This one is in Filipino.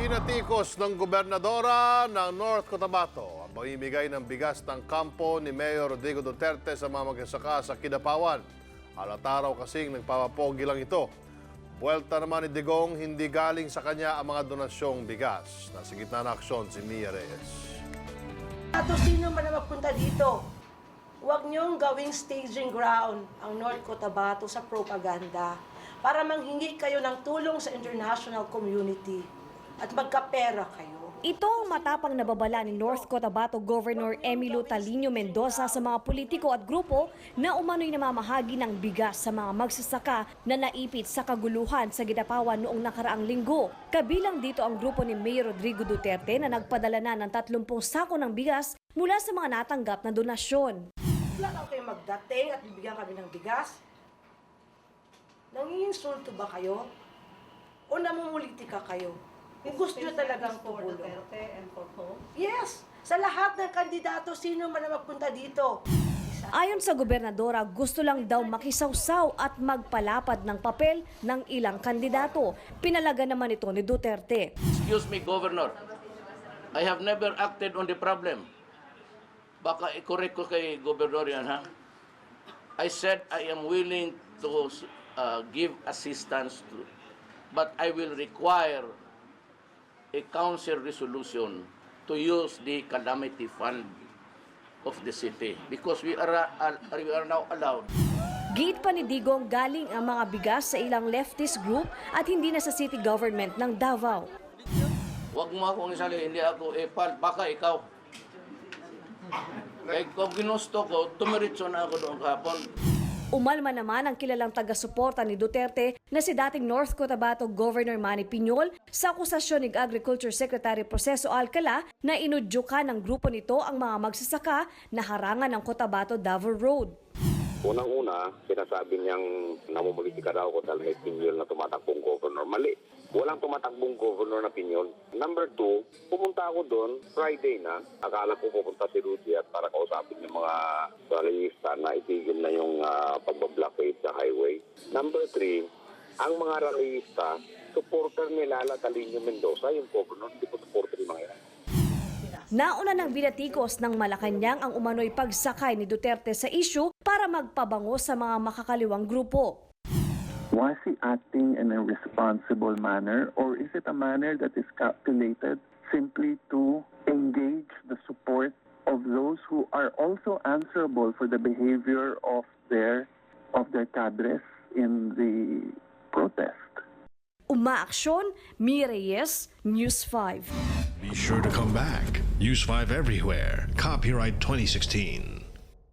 Binatikos ng gobernadora ng North Cotabato ang pamimigay ng bigas ng kampo ni Mayor Rodrigo Duterte sa mga magsasaka sa Kidapawan. Halata raw kasing nagpapapogi lang ito. Buwelta naman ni Digong, hindi galing sa kanya ang mga donasyong bigas. Nasa gitna ng aksyon si Mia Reyes. At sino man na magpunta dito, huwag niyong gawing staging ground ang North Cotabato sa propaganda para manghingi kayo ng tulong sa international community at magkapera kayo. Ito ang matapang na babala ni North Cotabato Governor Emilio Talino Mendoza sa mga politiko at grupo na umano'y namamahagi ng bigas sa mga magsasaka na naipit sa kaguluhan sa Gidapawan noong nakaraang linggo. Kabilang dito ang grupo ni Mayor Rodrigo Duterte na nagpadala na ng 30 sako ng bigas mula sa mga natanggap na donasyon. Wala lang kayo magdating at bibigyan kami ng bigas? Nanginginsulto ba kayo? O namumulitika kayo? Kung gusto nyo talagang tumulong. Yes! Sa lahat ng kandidato, sino man na magpunta dito. Ayon sa gobernadora, gusto lang daw makisawsaw at magpalapad ng papel ng ilang kandidato. Pinalaga naman ito ni Duterte. Excuse me, Governor. I have never acted on the problem. Baka i-correct ko kay Governor yan, ha? I said I am willing to uh, give assistance to, but I will require a council resolution to use the calamity fund of the city because we are, uh, we are now allowed Giit pa ni Digong galing ang mga bigas sa ilang leftist group at hindi na sa city government ng Davao. Huwag mo akong isali, hindi ako epal, baka ikaw. Kaya kung ginusto ko, tumiritso na ako doon kahapon. Umalma naman ang kilalang taga-suporta ni Duterte na si dating North Cotabato Governor Manny Piñol sa akusasyon ni Agriculture Secretary Proceso Alcala na inudyukan ng grupo nito ang mga magsasaka na harangan ng Cotabato Davao Road. Unang-una, sinasabi niyang namumulitika daw ko dahil may pinyol na tumatakbong governor. Walang tumatakbong governor na pinyol. Number two, pumunta ako doon Friday na. Akala ko pupunta si Rudy at para kausapin yung mga rallyista na itigil na yung uh, pagbablockade sa highway. Number three, ang mga rallyista, supporter ni Lala Calino Mendoza, yung governor, hindi ko supporter yung mga yan. Nauna ng binatikos ng Malacanang ang umano'y pagsakay ni Duterte sa issue para magpabango sa mga makakaliwang grupo. Was he acting in a responsible manner or is it a manner that is calculated simply to engage the support of those who are also answerable for the behavior of their of their cadres in the protest? Umaaksyon, Mi Reyes, News 5. Be sure to come back. Use 5 everywhere. Copyright 2016.